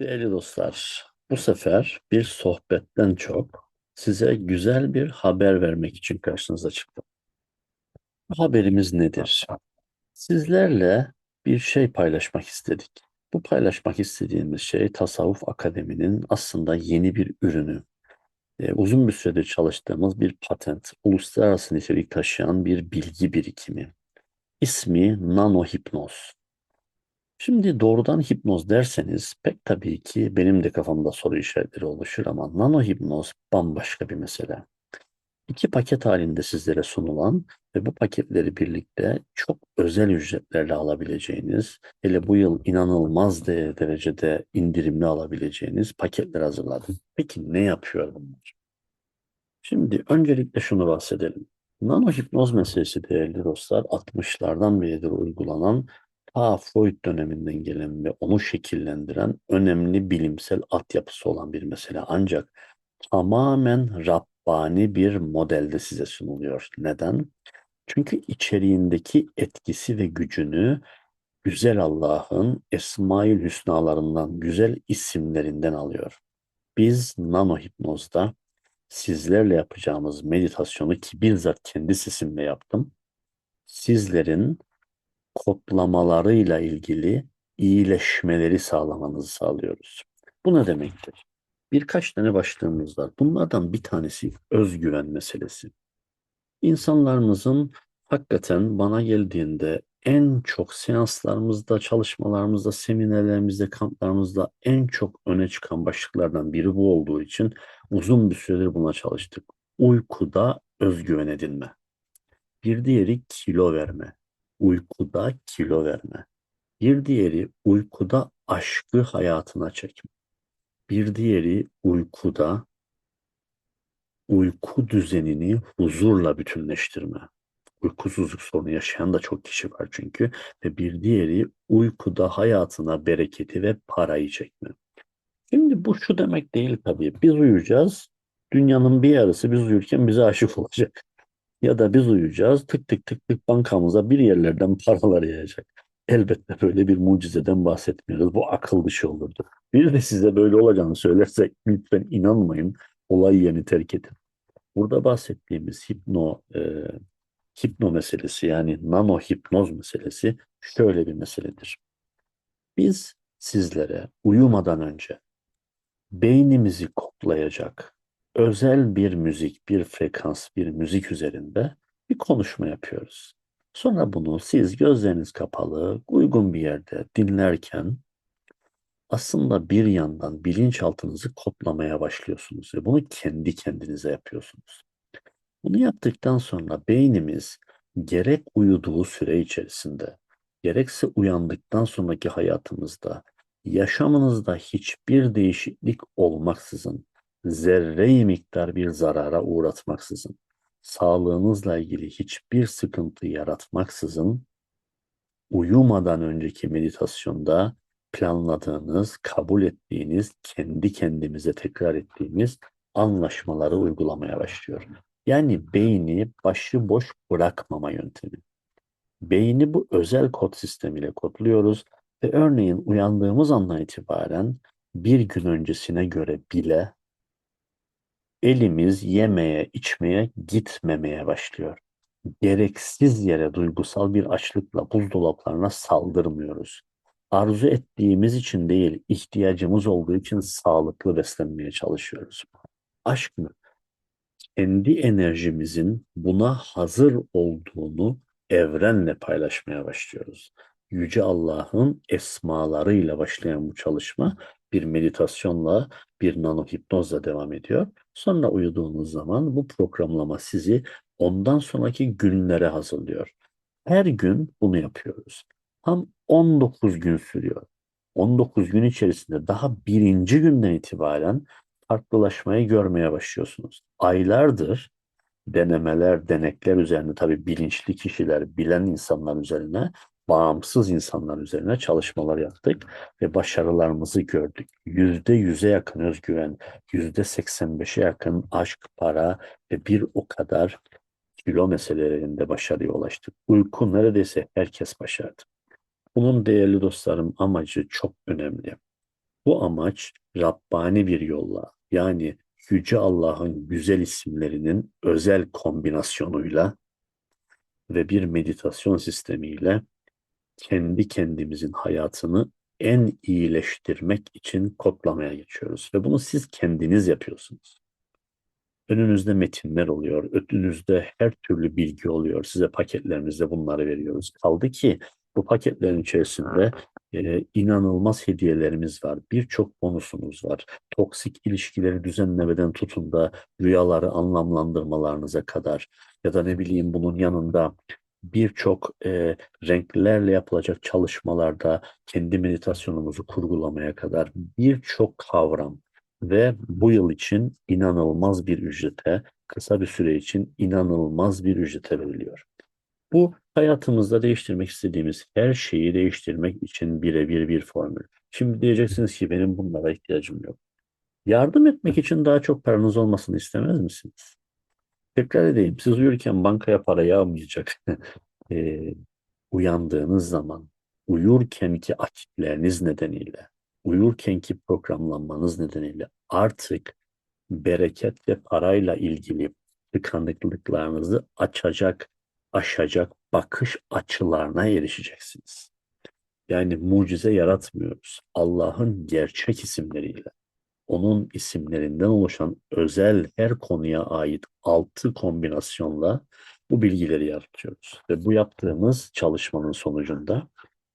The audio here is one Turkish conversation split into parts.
Değerli dostlar, bu sefer bir sohbetten çok size güzel bir haber vermek için karşınıza çıktım. Bu haberimiz nedir? Sizlerle bir şey paylaşmak istedik. Bu paylaşmak istediğimiz şey Tasavvuf Akademi'nin aslında yeni bir ürünü. Ee, uzun bir süredir çalıştığımız bir patent, uluslararası nitelik taşıyan bir bilgi birikimi. İsmi nano hipnoz. Şimdi doğrudan hipnoz derseniz pek tabii ki benim de kafamda soru işaretleri oluşur ama nano hipnoz bambaşka bir mesele. İki paket halinde sizlere sunulan ve bu paketleri birlikte çok özel ücretlerle alabileceğiniz, hele bu yıl inanılmaz de- derecede indirimli alabileceğiniz paketler hazırladım. Peki ne yapıyor bunlar? Şimdi öncelikle şunu bahsedelim. Nano hipnoz meselesi değerli dostlar 60'lardan beridir uygulanan ta Freud döneminden gelen ve onu şekillendiren önemli bilimsel altyapısı olan bir mesele. Ancak tamamen Rabbani bir modelde size sunuluyor. Neden? Çünkü içeriğindeki etkisi ve gücünü güzel Allah'ın Esma-ül Hüsnalarından, güzel isimlerinden alıyor. Biz nano hipnozda sizlerle yapacağımız meditasyonu ki bizzat kendi sesimle yaptım. Sizlerin kodlamalarıyla ilgili iyileşmeleri sağlamanızı sağlıyoruz. Bu ne demektir? Birkaç tane başlığımız var. Bunlardan bir tanesi özgüven meselesi. İnsanlarımızın hakikaten bana geldiğinde en çok seanslarımızda, çalışmalarımızda, seminerlerimizde, kamplarımızda en çok öne çıkan başlıklardan biri bu olduğu için uzun bir süredir buna çalıştık. Uykuda özgüven edinme. Bir diğeri kilo verme. Uykuda kilo verme. Bir diğeri uykuda aşkı hayatına çekme. Bir diğeri uykuda uyku düzenini huzurla bütünleştirme. Uykusuzluk sorunu yaşayan da çok kişi var çünkü. Ve bir diğeri uykuda hayatına bereketi ve parayı çekme. Şimdi bu şu demek değil tabii. Biz uyuyacağız. Dünyanın bir yarısı biz uyurken bize aşık olacak. Ya da biz uyuyacağız. Tık tık tık tık bankamıza bir yerlerden paralar yağacak. Elbette böyle bir mucizeden bahsetmiyoruz. Bu akıl dışı olurdu. Bir de size böyle olacağını söylersek lütfen inanmayın. Olay yerini terk edin. Burada bahsettiğimiz hipno e, hipno meselesi yani nano hipnoz meselesi şöyle bir meseledir. Biz sizlere uyumadan önce beynimizi kodlayacak özel bir müzik, bir frekans, bir müzik üzerinde bir konuşma yapıyoruz. Sonra bunu siz gözleriniz kapalı, uygun bir yerde dinlerken aslında bir yandan bilinçaltınızı kodlamaya başlıyorsunuz ve bunu kendi kendinize yapıyorsunuz. Bunu yaptıktan sonra beynimiz gerek uyuduğu süre içerisinde, gerekse uyandıktan sonraki hayatımızda, yaşamınızda hiçbir değişiklik olmaksızın, zerre miktar bir zarara uğratmaksızın, sağlığınızla ilgili hiçbir sıkıntı yaratmaksızın, uyumadan önceki meditasyonda planladığınız, kabul ettiğiniz, kendi kendimize tekrar ettiğimiz anlaşmaları uygulamaya başlıyor. Yani beyni başıboş bırakmama yöntemi. Beyni bu özel kod sistemiyle kodluyoruz ve örneğin uyandığımız andan itibaren bir gün öncesine göre bile elimiz yemeye, içmeye gitmemeye başlıyor. Gereksiz yere duygusal bir açlıkla buzdolaplarına saldırmıyoruz. Arzu ettiğimiz için değil, ihtiyacımız olduğu için sağlıklı beslenmeye çalışıyoruz. Aşk mı? kendi enerjimizin buna hazır olduğunu evrenle paylaşmaya başlıyoruz. Yüce Allah'ın esmalarıyla başlayan bu çalışma bir meditasyonla, bir nano hipnozla devam ediyor. Sonra uyuduğunuz zaman bu programlama sizi ondan sonraki günlere hazırlıyor. Her gün bunu yapıyoruz. Tam 19 gün sürüyor. 19 gün içerisinde daha birinci günden itibaren farklılaşmayı görmeye başlıyorsunuz. Aylardır denemeler, denekler üzerine tabii bilinçli kişiler, bilen insanlar üzerine, bağımsız insanlar üzerine çalışmalar yaptık ve başarılarımızı gördük. Yüzde yüze yakın özgüven, yüzde seksen beşe yakın aşk, para ve bir o kadar kilo meselelerinde başarıya ulaştık. Uyku neredeyse herkes başardı. Bunun değerli dostlarım amacı çok önemli. Bu amaç Rabbani bir yolla yani Yüce Allah'ın güzel isimlerinin özel kombinasyonuyla ve bir meditasyon sistemiyle kendi kendimizin hayatını en iyileştirmek için kodlamaya geçiyoruz. Ve bunu siz kendiniz yapıyorsunuz. Önünüzde metinler oluyor, önünüzde her türlü bilgi oluyor. Size paketlerimizde bunları veriyoruz. Kaldı ki bu paketlerin içerisinde e, inanılmaz hediyelerimiz var. Birçok bonusumuz var. Toksik ilişkileri düzenlemeden tutun da rüyaları anlamlandırmalarınıza kadar ya da ne bileyim bunun yanında birçok e, renklerle yapılacak çalışmalarda kendi meditasyonumuzu kurgulamaya kadar birçok kavram ve bu yıl için inanılmaz bir ücrete, kısa bir süre için inanılmaz bir ücrete veriliyor. Bu hayatımızda değiştirmek istediğimiz her şeyi değiştirmek için birebir bir formül. Şimdi diyeceksiniz ki benim bunlara ihtiyacım yok. Yardım etmek için daha çok paranız olmasını istemez misiniz? Tekrar edeyim. Siz uyurken bankaya para yağmayacak. e, uyandığınız zaman, uyurkenki akitleriniz nedeniyle, uyurkenki programlanmanız nedeniyle artık bereket ve parayla ilgili tıkanıklıklarınızı açacak, aşacak bakış açılarına erişeceksiniz. Yani mucize yaratmıyoruz. Allah'ın gerçek isimleriyle, onun isimlerinden oluşan özel her konuya ait altı kombinasyonla bu bilgileri yaratıyoruz. Ve bu yaptığımız çalışmanın sonucunda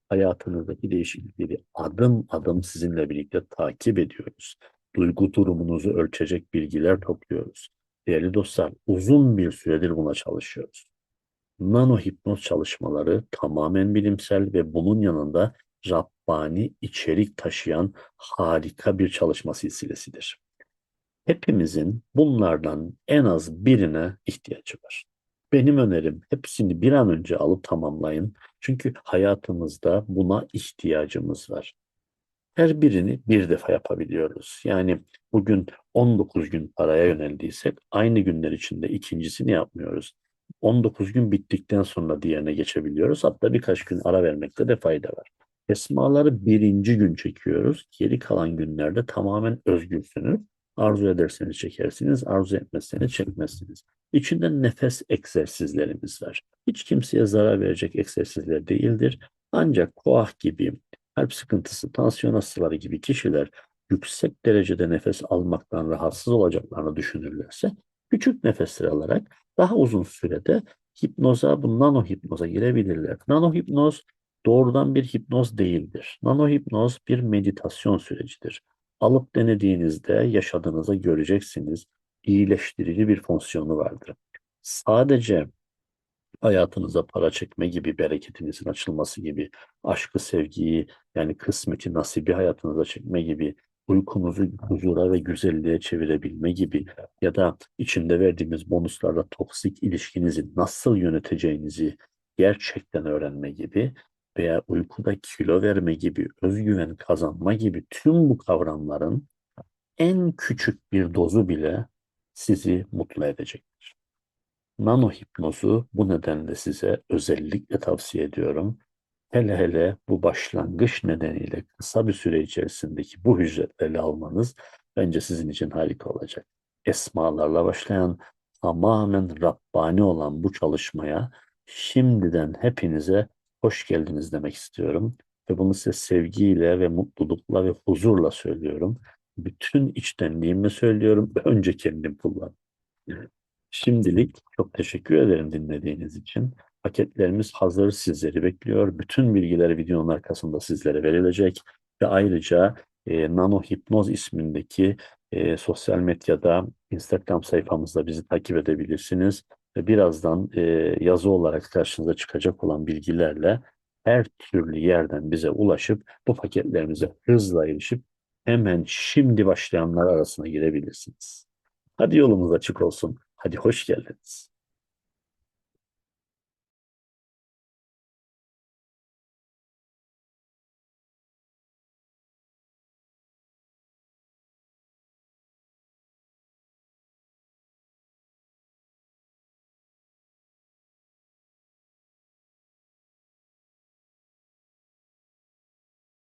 hayatınızdaki değişiklikleri adım adım sizinle birlikte takip ediyoruz. Duygu durumunuzu ölçecek bilgiler topluyoruz. Değerli dostlar, uzun bir süredir buna çalışıyoruz. Nano hipnoz çalışmaları tamamen bilimsel ve bunun yanında Rabbani içerik taşıyan harika bir çalışma silsilesidir. Hepimizin bunlardan en az birine ihtiyacı var. Benim önerim hepsini bir an önce alıp tamamlayın. Çünkü hayatımızda buna ihtiyacımız var. Her birini bir defa yapabiliyoruz. Yani bugün 19 gün paraya yöneldiysek aynı günler içinde ikincisini yapmıyoruz. 19 gün bittikten sonra diğerine geçebiliyoruz. Hatta birkaç gün ara vermekte de fayda var. Esmaları birinci gün çekiyoruz. Geri kalan günlerde tamamen özgürsünüz. Arzu ederseniz çekersiniz, arzu etmezseniz çekmezsiniz. İçinde nefes egzersizlerimiz var. Hiç kimseye zarar verecek egzersizler değildir. Ancak koah gibi, kalp sıkıntısı, tansiyon hastaları gibi kişiler yüksek derecede nefes almaktan rahatsız olacaklarını düşünürlerse küçük nefesler alarak daha uzun sürede hipnoza, bu nano hipnoza girebilirler. Nano hipnoz doğrudan bir hipnoz değildir. Nano hipnoz bir meditasyon sürecidir. Alıp denediğinizde yaşadığınızda göreceksiniz iyileştirici bir fonksiyonu vardır. Sadece hayatınıza para çekme gibi, bereketinizin açılması gibi, aşkı, sevgiyi yani kısmeti, nasibi hayatınıza çekme gibi, uykunuzu huzura ve güzelliğe çevirebilme gibi ya da içinde verdiğimiz bonuslarla toksik ilişkinizi nasıl yöneteceğinizi gerçekten öğrenme gibi veya uykuda kilo verme gibi, özgüven kazanma gibi tüm bu kavramların en küçük bir dozu bile sizi mutlu edecektir. Nano hipnozu bu nedenle size özellikle tavsiye ediyorum. Hele hele bu başlangıç nedeniyle kısa bir süre içerisindeki bu hücretleri almanız bence sizin için harika olacak. Esmalarla başlayan tamamen Rabbani olan bu çalışmaya şimdiden hepinize hoş geldiniz demek istiyorum. Ve bunu size sevgiyle ve mutlulukla ve huzurla söylüyorum. Bütün içtenliğimle söylüyorum. Önce kendim kullan. Şimdilik çok teşekkür ederim dinlediğiniz için. Paketlerimiz hazır sizleri bekliyor. Bütün bilgiler videonun arkasında sizlere verilecek. Ve ayrıca e, Nano Hipnoz ismindeki e, sosyal medyada Instagram sayfamızda bizi takip edebilirsiniz. Ve birazdan e, yazı olarak karşınıza çıkacak olan bilgilerle her türlü yerden bize ulaşıp bu paketlerimize hızla erişip hemen şimdi başlayanlar arasına girebilirsiniz. Hadi yolumuz açık olsun. Hadi hoş geldiniz.